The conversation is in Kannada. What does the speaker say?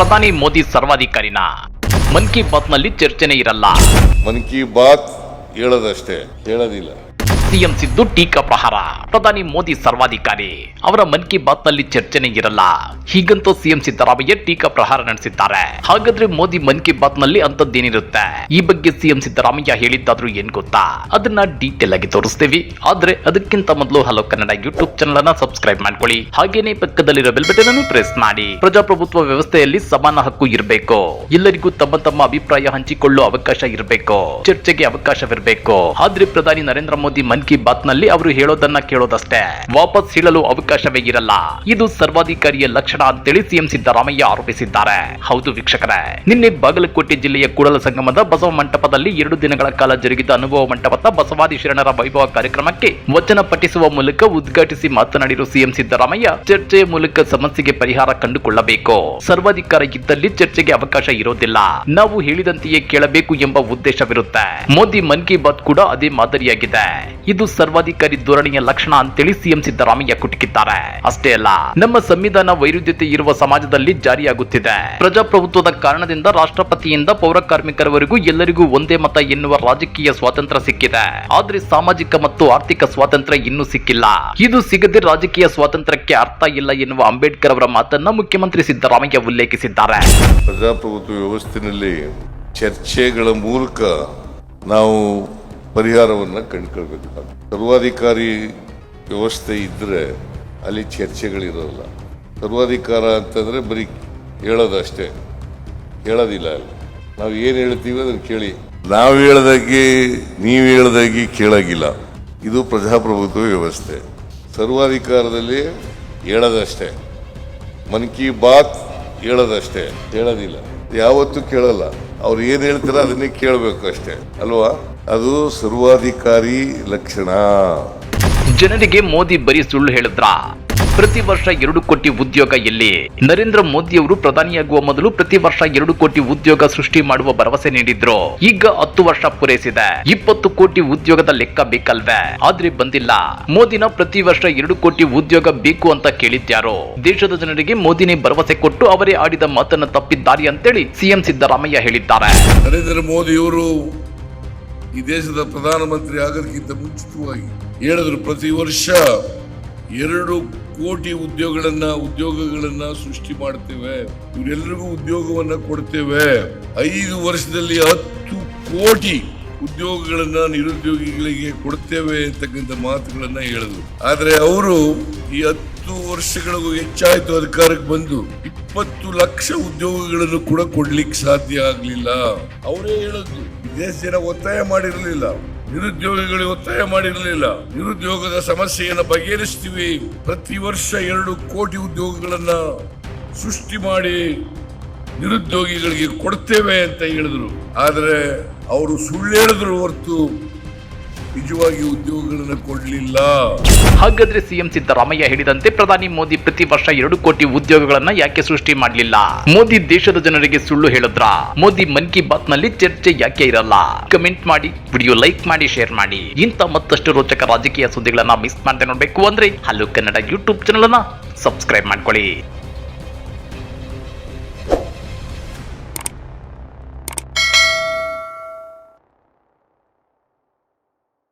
ಪ್ರಧಾನಿ ಮೋದಿ ಸರ್ವಾಧಿಕಾರಿನ ಮನ್ ಕಿ ಬಾತ್ನಲ್ಲಿ ಚರ್ಚೆನೇ ಇರಲ್ಲ. ಮನ್ ಕಿ ಬಾತ್ ಹೇಳೋದಷ್ಟೇ ಹೇಳೋದಿಲ್ಲ. ಸಿಎಂ ಸಿದ್ದು ಟೀಕಾ ಪ್ರಹಾರ. ಪ್ರಧಾನಿ ಮೋದಿ ಸರ್ವಾಧಿಕಾರಿ. ಅವರ ಮನ್ ಕಿ ಬಾತ್ನಲ್ಲಿ ಚರ್ಚೆನೇ ಇರಲ್ಲ. ಹೀಗಂತೂ ಸಿಎಂ ಸಿದ್ದರಾಮಯ್ಯ ಟೀಕಾ ಪ್ರಹಾರ ನಡೆಸಿದ್ದಾರೆ. ಹಾಗಾದ್ರೆ ಮೋದಿ ಮನ್ ಕಿ ಬಾತ್ನಲ್ಲಿ ಅಂತದ್ದೇನಿರುತ್ತೆ ಈ ಬಗ್ಗೆ ಸಿಎಂ ಸಿದ್ದರಾಮಯ್ಯ ಹೇಳಿದ್ದಾದ್ರೂ ಏನ್ ಗೊತ್ತಾ? ಅದನ್ನ ಡೀಟೇಲ್ ಆಗಿ ತೋರಿಸ್ತೀವಿ. ಆದ್ರೆ ಅದಕ್ಕಿಂತ ಮೊದಲು ಹಲೋ ಕನ್ನಡ ಯೂಟ್ಯೂಬ್ ಚಾನಲ್ ಅನ್ನ ಸಬ್ಸ್ಕ್ರೈಬ್ ಮಾಡ್ಕೊಳ್ಳಿ. ಹಾಗೇನೆ ಪಕ್ಕದಲ್ಲಿರೋ ಬೆಲ್ ಬಟನ್ ಅನ್ನು ಪ್ರೆಸ್ ಮಾಡಿ. ಪ್ರಜಾಪ್ರಭುತ್ವ ವ್ಯವಸ್ಥೆಯಲ್ಲಿ ಸಮಾನ ಹಕ್ಕು ಇರಬೇಕು. ಎಲ್ಲರಿಗೂ ತಮ್ಮ ತಮ್ಮ ಅಭಿಪ್ರಾಯ ಹಂಚಿಕೊಳ್ಳುವ ಅವಕಾಶ ಇರಬೇಕು. ಚರ್ಚೆಗೆ ಅವಕಾಶವಿರಬೇಕು. ಆದ್ರೆ ಪ್ರಧಾನಿ ನರೇಂದ್ರ ಮೋದಿ ಮನ್ ಕಿ ಬಾತ್ನಲ್ಲಿ ಅವರು ಹೇಳೋದನ್ನ ಕೇಳೋದಷ್ಟೇ. ವಾಪಸ್ ಹೇಳಲು ಅವಕಾಶವೇ ಇರಲ್ಲ. ಇದು ಸರ್ವಾಧಿಕಾರಿಯ ಲಕ್ಷಣ ಅಂತೇಳಿ ಸಿಎಂ ಸಿದ್ದರಾಮಯ್ಯ ಆರೋಪಿಸಿದ್ದಾರೆ. ಹೌದು ವೀಕ್ಷಕರೇ, ನಿನ್ನೆ ಬಾಗಲಕೋಟೆ ಜಿಲ್ಲೆಯ ಕೂಡಲ ಸಂಗಮದ ಬಸವ ಮಂಟಪದಲ್ಲಿ ಎರಡು ದಿನಗಳ ಕಾಲ ಜರುಗಿದ ಅನುಭವ ಮಂಟಪದ ಬಸವಾದಿ ಶರಣರ ವೈಭವ ಕಾರ್ಯಕ್ರಮಕ್ಕೆ ವಚನ ಪಠಿಸುವ ಮೂಲಕ ಉದ್ಘಾಟಿಸಿ ಮಾತನಾಡಿರುವ ಸಿಎಂ ಸಿದ್ದರಾಮಯ್ಯ, ಚರ್ಚೆಯ ಮೂಲಕ ಸಮಸ್ಯೆಗೆ ಪರಿಹಾರ ಕಂಡುಕೊಳ್ಳಬೇಕು. ಸರ್ವಾಧಿಕಾರ ಇದ್ದಲ್ಲಿ ಚರ್ಚೆಗೆ ಅವಕಾಶ ಇರೋದಿಲ್ಲ. ನಾವು ಹೇಳಿದಂತೆಯೇ ಕೇಳಬೇಕು ಎಂಬ ಉದ್ದೇಶವಿರುತ್ತೆ. ಮೋದಿ ಮನ್ ಕಿ ಬಾತ್ ಕೂಡ ಅದೇ ಮಾದರಿಯಾಗಿದೆ. ಇದು ಸರ್ವಾಧಿಕಾರಿ ಧೋರಣೆಯ ಲಕ್ಷಣ ಅಂತೇಳಿ ಸಿಎಂ ಸಿದ್ದರಾಮಯ್ಯ ಕುಟುಕಿದ್ದಾರೆ. ಅಷ್ಟೇ ಅಲ್ಲ, ನಮ್ಮ ಸಂವಿಧಾನ ವೈರುಧ್ಯತೆ ಇರುವ ಸಮಾಜದಲ್ಲಿ ಜಾರಿಯಾಗುತ್ತಿದೆ. ಪ್ರಜಾಪ್ರಭುತ್ವದ ಕಾರಣದಿಂದ ರಾಷ್ಟ್ರಪತಿಯಿಂದ ಪೌರ ಕಾರ್ಮಿಕರವರೆಗೂ ಎಲ್ಲರಿಗೂ ಒಂದೇ ಮತ ಎನ್ನುವ ರಾಜಕೀಯ ಸ್ವಾತಂತ್ರ್ಯ ಸಿಕ್ಕಿದೆ. ಆದ್ರೆ ಸಾಮಾಜಿಕ ಮತ್ತು ಆರ್ಥಿಕ ಸ್ವಾತಂತ್ರ್ಯ ಇನ್ನೂ ಸಿಕ್ಕಿಲ್ಲ. ಇದು ಸಿಗದೆ ರಾಜಕೀಯ ಸ್ವಾತಂತ್ರ್ಯಕ್ಕೆ ಅರ್ಥ ಇಲ್ಲ ಎನ್ನುವ ಅಂಬೇಡ್ಕರ್ ಅವರ ಮಾತನ್ನ ಮುಖ್ಯಮಂತ್ರಿ ಸಿದ್ದರಾಮಯ್ಯ ಉಲ್ಲೇಖಿಸಿದ್ದಾರೆ. ಪ್ರಜಾಪ್ರಭುತ್ವ ವ್ಯವಸ್ಥೆಯಲ್ಲಿ ಚರ್ಚೆಗಳ ಮೂಲಕ ನಾವು ಪರಿಹಾರವನ್ನು ಕಂಡುಕೊಳ್ಬೇಕು. ಸರ್ವಾಧಿಕಾರಿ ವ್ಯವಸ್ಥೆ ಇದ್ದರೆ ಅಲ್ಲಿ ಚರ್ಚೆಗಳಿರೋಲ್ಲ. ಸರ್ವಾಧಿಕಾರ ಅಂತಂದರೆ ಬರೀ ಹೇಳೋದಷ್ಟೇ ಹೇಳೋದಿಲ್ಲ ಅಲ್ಲಿ. ನಾವು ಏನು ಹೇಳ್ತೀವಿ ಅದನ್ನು ಕೇಳಿ. ನಾವು ಹೇಳ್ದಾಗೆ ನೀವು ಹೇಳ್ದಾಗಿ ಕೇಳೋಗಿಲ್ಲ. ಇದು ಪ್ರಜಾಪ್ರಭುತ್ವ ವ್ಯವಸ್ಥೆ. ಸರ್ವಾಧಿಕಾರದಲ್ಲಿ ಹೇಳೋದಷ್ಟೇ. ಮನ್ ಕಿ ಬಾತ್ ಹೇಳೋದಷ್ಟೇ. ಹೇಳೋದಿಲ್ಲ. ಯಾವತ್ತೂ ಕೇಳಲ್ಲ. ಅವ್ರು ಏನು ಹೇಳ್ತಾರ ಅದನ್ನೇ ಕೇಳಬೇಕು ಅಷ್ಟೇ. ಅಲ್ವಾ? ಅದು ಸರ್ವಾಧಿಕಾರಿ ಲಕ್ಷಣ. ಜನರಿಗೆ ಮೋದಿ ಬರೀ ಸುಳ್ಳು ಹೇಳಿದ್ರ? ಪ್ರತಿ ವರ್ಷ ಎರಡು ಕೋಟಿ ಉದ್ಯೋಗ ಎಲ್ಲಿ? ನರೇಂದ್ರ ಮೋದಿ ಅವರು ಪ್ರಧಾನಿಯಾಗುವ ಮೊದಲು ಪ್ರತಿ ವರ್ಷ ಎರಡು ಕೋಟಿ ಉದ್ಯೋಗ ಸೃಷ್ಟಿ ಮಾಡುವ ಭರವಸೆ ನೀಡಿದ್ರು. ಈಗ ಹತ್ತು ವರ್ಷ ಪೂರೈಸಿದೆ. ಇಪ್ಪತ್ತು ಕೋಟಿ ಉದ್ಯೋಗದ ಲೆಕ್ಕ ಬೇಕಲ್ವೇ? ಆದ್ರೆ ಬಂದಿಲ್ಲ. ಮೋದಿನ ಪ್ರತಿ ವರ್ಷ ಎರಡು ಕೋಟಿ ಉದ್ಯೋಗ ಬೇಕು ಅಂತ ಕೇಳಿದ್ಯಾರು? ದೇಶದ ಜನರಿಗೆ ಮೋದಿನೇ ಭರವಸೆ ಕೊಟ್ಟು ಅವರೇ ಆಡಿದ ಮಾತನ್ನ ತಪ್ಪಿದ್ದಾರೆ ಅಂತೇಳಿ ಸಿಎಂ ಸಿದ್ದರಾಮಯ್ಯ ಹೇಳಿದ್ದಾರೆ. ನರೇಂದ್ರ ಮೋದಿಯವರು ಈ ದೇಶದ ಪ್ರಧಾನಮಂತ್ರಿ ಆಗೋದಕ್ಕಿಂತ ಮುಂಚಿತವಾಗಿ ಹೇಳಿದ್ರು, ಪ್ರತಿ ವರ್ಷ ಎರಡು ಕೋಟಿ ಉದ್ಯೋಗಗಳನ್ನ ಉದ್ಯೋಗಗಳನ್ನ ಸೃಷ್ಟಿ ಮಾಡ್ತೇವೆ. ಇವರೆಲ್ಲರಿಗೂ ಉದ್ಯೋಗವನ್ನ ಕೊಡ್ತೇವೆ. ಐದು ವರ್ಷದಲ್ಲಿ ಹತ್ತು ಕೋಟಿ ಉದ್ಯೋಗಗಳನ್ನ ನಿರುದ್ಯೋಗಿಗಳಿಗೆ ಕೊಡ್ತೇವೆ ಅಂತಕ್ಕಂಥ ಮಾತುಗಳನ್ನ ಹೇಳಿದ್ರು. ಆದ್ರೆ ಅವರು ಈ ಹತ್ತು ವರ್ಷಗಳಿಗೂ ಹೆಚ್ಚಾಯಿತು ಅಧಿಕಾರಕ್ಕೆ ಬಂದು ಇಪ್ಪತ್ತು ಲಕ್ಷ ಉದ್ಯೋಗಗಳನ್ನು ಕೂಡ ಕೊಡ್ಲಿಕ್ಕೆ ಸಾಧ್ಯ ಆಗ್ಲಿಲ್ಲ. ಅವರೇ ಹೇಳದ್ದು ದೇಶ ಜನ ಒತ್ತಾಯ ಮಾಡಿರಲಿಲ್ಲ. ನಿರುದ್ಯೋಗಿಗಳಿಗೆ ಒತ್ತಾಯ ಮಾಡಿರಲಿಲ್ಲ. ನಿರುದ್ಯೋಗದ ಸಮಸ್ಯೆಯನ್ನು ಬಗೆಹರಿಸ್ತೀವಿ. ಪ್ರತಿ ವರ್ಷ ಎರಡು ಕೋಟಿ ಉದ್ಯೋಗಗಳನ್ನು ಸೃಷ್ಟಿ ಮಾಡಿ ನಿರುದ್ಯೋಗಿಗಳಿಗೆ ಕೊಡ್ತೇವೆ ಅಂತ ಹೇಳಿದ್ರು. ಆದರೆ ಅವರು ಸುಳ್ಳೇಳಿದ್ರು ಹೊರತು ನಿಜವಾಗಿ ಉದ್ಯೋಗಗಳನ್ನು ಕೊಡ್ಲಿಲ್ಲ. ಹಾಗಾದ್ರೆ ಸಿಎಂ ಸಿದ್ದರಾಮಯ್ಯ ಹೇಳಿದಂತೆ ಪ್ರಧಾನಿ ಮೋದಿ ಪ್ರತಿ ವರ್ಷ ಎರಡು ಕೋಟಿ ಉದ್ಯೋಗಗಳನ್ನ ಯಾಕೆ ಸೃಷ್ಟಿ ಮಾಡಲಿಲ್ಲ? ಮೋದಿ ದೇಶದ ಜನರಿಗೆ ಸುಳ್ಳು ಹೇಳಿದ್ರ? ಮೋದಿ ಮನ್ ಕಿ ಬಾತ್ನಲ್ಲಿ ಚರ್ಚೆ ಯಾಕೆ ಇರಲ್ಲ? ಕಮೆಂಟ್ ಮಾಡಿ, ವಿಡಿಯೋ ಲೈಕ್ ಮಾಡಿ, ಶೇರ್ ಮಾಡಿ. ಇಂಥ ಮತ್ತಷ್ಟು ರೋಚಕ ರಾಜಕೀಯ ಸುದ್ದಿಗಳನ್ನ ಮಿಸ್ ಮಾಡದೆ ನೋಡ್ಬೇಕು ಅಂದ್ರೆ ಹಲೋ ಕನ್ನಡ ಯೂಟ್ಯೂಬ್ ಚಾನಲ್ ಅನ್ನ ಸಬ್ಸ್ಕ್ರೈಬ್ ಮಾಡ್ಕೊಳ್ಳಿ.